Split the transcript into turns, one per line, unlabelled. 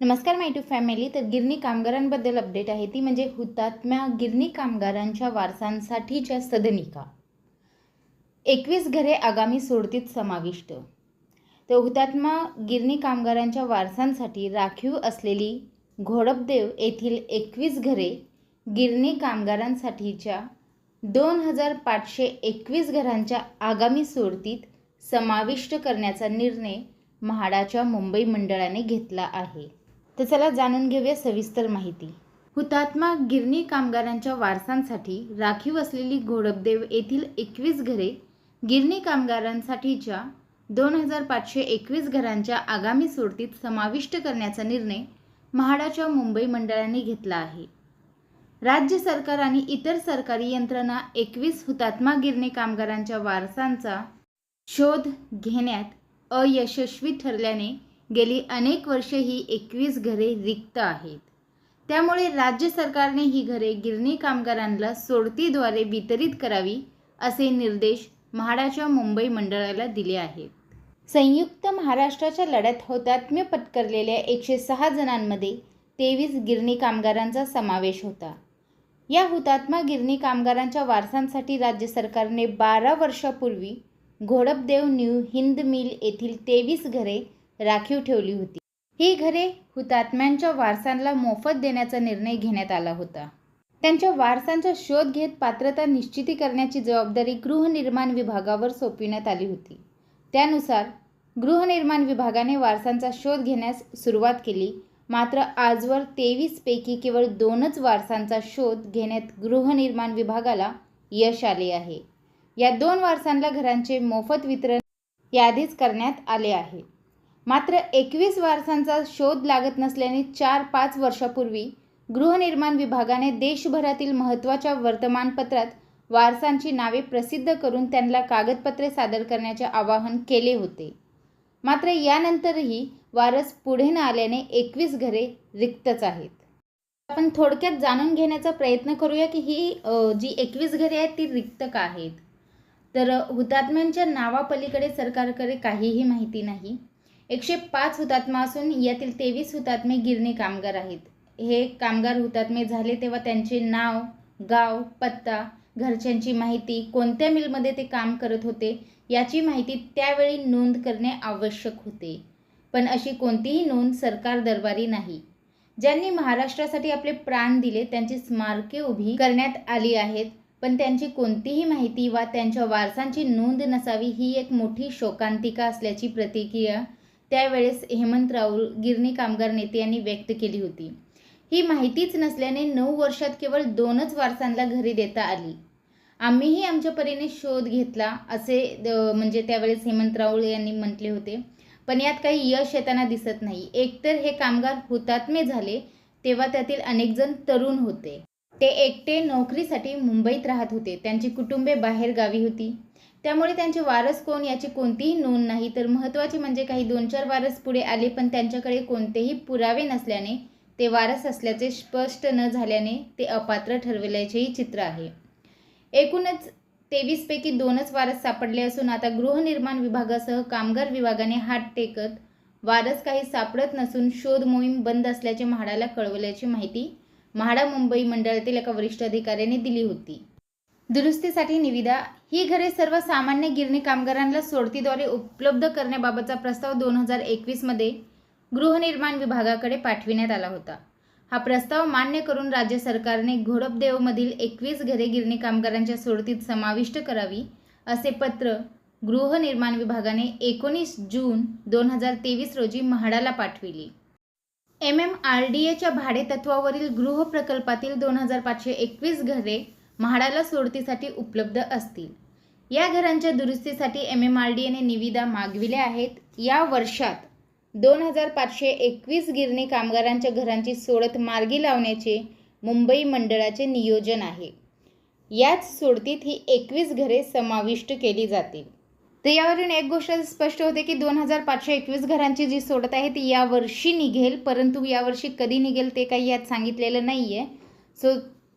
नमस्कार माय to family तर गिरणी कामगारांबद्दल अपडेट आहे. ती म्हणजे हुतात्म्या गिरणी कामगारांच्या वारसांसाठीच्या सदनिका. एकवीस घरे आगामी सोडतीत समाविष्ट. तर हुतात्मा गिरणी कामगारांच्या वारसांसाठी राखीव असलेली घोडपदेव येथील एकवीस घरे गिरणी कामगारांसाठीच्या दोन हजार पाचशे एकवीस घरांच्या आगामी सोडतीत समाविष्ट करण्याचा निर्णय म्हाडाच्या मुंबई मंडळाने घेतला आहे. तर चला जाणून घेऊया सविस्तर माहिती. हुतात्मा गिरणी कामगारांच्या वारसांसाठी राखीव असलेली घोडपदेव येथील एकवीस घरे गिरणी कामगारांसाठीच्या दोन हजार पाचशे एकवीस घरांच्या आगामी सोडतीत समाविष्ट करण्याचा निर्णय म्हाडाच्या मुंबई मंडळाने घेतला आहे. राज्य सरकार आणि इतर सरकारी यंत्रणा एकवीस हुतात्मा गिरणी कामगारांच्या वारसांचा शोध घेण्यात अयशस्वी ठरल्याने गेली अनेक वर्षे ही एकवीस घरे रिक्त आहेत. त्यामुळे राज्य सरकारने ही घरे गिरणी कामगारांना सोडतीद्वारे वितरित करावी असे निर्देश म्हाडाच्या मुंबई मंडळाला दिले आहेत. संयुक्त महाराष्ट्राच्या लढ्यात हुतात्म्य पत्करलेल्या एकशे सहा जणांमध्ये तेवीस गिरणी कामगारांचा समावेश होता. या हुतात्मा गिरणी कामगारांच्या वारसांसाठी राज्य सरकारने बारा वर्षापूर्वी घोडपदेव न्यू हिंद मिल येथील तेवीस घरे राखीव ठेवली होती. ही घरे हुतात्म्यांच्या वारसांना मोफत देण्याचा निर्णय घेण्यात आला होता. त्यांच्या वारसांचा शोध घेत पात्रता निश्चिती करण्याची जबाबदारी गृहनिर्माण विभागावर सोपविण्यात आली होती. त्यानुसार गृहनिर्माण विभागाने वारसांचा शोध घेण्यास सुरुवात केली. मात्र आजवर तेवीसपैकी केवळ दोनच वारसांचा शोध घेण्यात गृहनिर्माण विभागाला यश आले आहे. या दोन वारसांना घरांचे मोफत वितरण याधीच करण्यात आले आहे. मात्र एकवीस वारसांचा शोध लागत नसल्याने चार पाच वर्षापूर्वी गृहनिर्माण विभागाने देशभरातील महत्त्वाच्या वर्तमानपत्रात वारसांची नावे प्रसिद्ध करून त्यांना कागदपत्रे सादर करण्याचे आवाहन केले होते. मात्र यानंतरही वारस पुढे न आल्याने एकवीस घरे रिक्तच आहेत. आपण थोडक्यात जाणून घेण्याचा प्रयत्न करूया की ही जी एकवीस घरे आहेत ती रिक्त का आहेत? तर हुतात्म्यांच्या नावापलीकडे सरकारकडे काहीही माहिती नाही. एकशे पाच हुतात्मा असून यातील तेवीस हुतात्मे गिरणी कामगार आहेत. हे कामगार हुतात्मे झाले तेव्हा त्यांचे नाव गाव पत्ता घरच्यांची माहिती कोणत्या मिलमध्ये ते काम करत होते याची माहिती त्यावेळी नोंद करणे आवश्यक होते. पण अशी कोणतीही नोंद सरकार दरबारी नाही. ज्यांनी महाराष्ट्रासाठी आपले प्राण दिले त्यांची स्मारके उभी करण्यात आली आहेत पण त्यांची कोणतीही माहिती वा त्यांच्या वारसांची नोंद नसावी ही एक मोठी शोकांतिका असल्याची प्रतिक्रिया त्यावेळेस हेमंतराव गिरणी कामगार नेते यांनी व्यक्त केली होती. ही माहितीच नसल्याने नऊ वर्षात केवळ दोनच वारसांना घरी देता आली. आम्हीही आमच्या परीने शोध घेतला असे म्हणजे त्यावेळेस हेमंतराव यांनी म्हटले होते. पण यात काही यश येताना दिसत नाही. एकतर हे कामगार हुतात्मे झाले तेव्हा त्यातील अनेकजण तरुण होते. ते एकटे नोकरीसाठी मुंबईत राहत होते. त्यांची कुटुंबे बाहेर गावी होती. त्यामुळे त्यांचे वारस कोण याची कोणतीही नोंद नाही. तर महत्त्वाचे म्हणजे काही दोन चार वारस पुढे आले पण त्यांच्याकडे कोणतेही पुरावे नसल्याने ते वारस असल्याचे स्पष्ट न झाल्याने ते अपात्र ठरविल्याचेही चित्र आहे. एकूणच तेवीसपैकी दोनच वारस सापडले असून आता गृहनिर्माण विभागासह कामगार विभागाने हात टेकत वारस काही सापडत नसून शोध मोहीम बंद असल्याचे म्हाडाला कळवल्याची माहिती म्हाडा मुंबई मंडळातील एका वरिष्ठ अधिकाऱ्याने दिली होती. दुरुस्तीसाठी निविदा. ही घरे सर्वसामान्य गिरणी कामगारांना सोडतीद्वारे उपलब्ध करण्याबाबतचा प्रस्ताव दोन हजार एकवीसमध्ये गृहनिर्माण विभागाकडे पाठविण्यात आला होता. हा प्रस्ताव मान्य करून राज्य सरकारने घोडपदेवमधील एकवीस घरे गिरणी कामगारांच्या सोडतीत समाविष्ट करावी असे पत्र गृहनिर्माण विभागाने एकोणीस जून दोन हजार तेवीस रोजी म्हाडाला पाठविले. एम एम आर डी एच्या भाडेतत्वावरील गृह प्रकल्पातील दोन हजार पाचशे एकवीस घरे म्हाडाला सोडतीसाठी उपलब्ध असतील. या घरांच्या दुरुस्तीसाठी एम एम आर डी एने निविदा मागविल्या आहेत. या वर्षात दोन हजार पाचशे एकवीस गिरणी कामगारांच्या घरांची सोडत मार्गी लावण्याचे मुंबई मंडळाचे नियोजन आहे. याच सोडतीत ही एकवीस घरे समाविष्ट केली जातील. तर यावरून एक गोष्ट स्पष्ट होते की दोन हजार पाचशे एकवीस घरांची जी सोडत आहे ती यावर्षी निघेल परंतु यावर्षी कधी निघेल ते काही यात सांगितलेलं नाही आहे सो